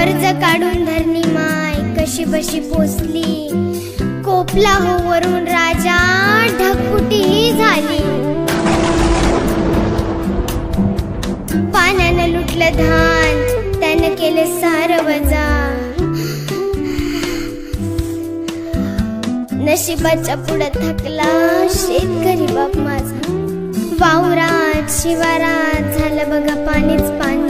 कर्ज काढून धरणी माय कशी बशी पोचली कोपला हो वरून राजा ढगफुटी झाली. पाण्यानं लुटलं धान त्यानं केलं सार वजा नशिबाच्या पुढे थकला शेतकरी बाप माझा. वावरात शिवारात झालं बघा पाणीच पाणी.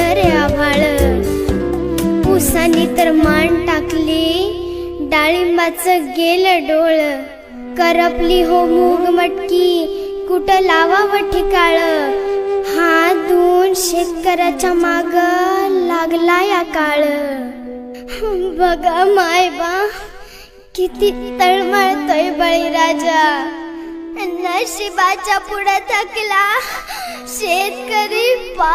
फाटलं रे आभाळ उसानी तर मान टाकली. डाळिंबाचं गेलं डोळ. करपली हो मूग मटकी. कुठं लावावं ठिकाळ? हा धुवून शेतकऱ्याच्या माग लागला या काळ. बघा मायबा किती तळमळतोय बळीराजा. नशिबाच्या पुढे थकला. शेतकरी पा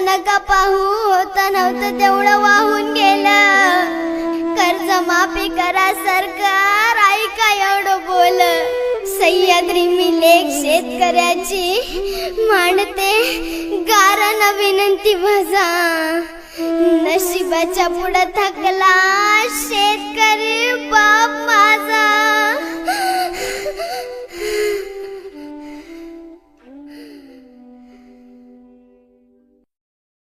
नका पाहू होत नव्हतं तेवढं वाहून गेलं. कर्ज माफी करा सरकार ऐका एवढं बोल? सह्याद्री मी लेख शेतकऱ्याची मांडते गारानं विनंती माझा नशिबाच्या पुढं थकला शेतकरी.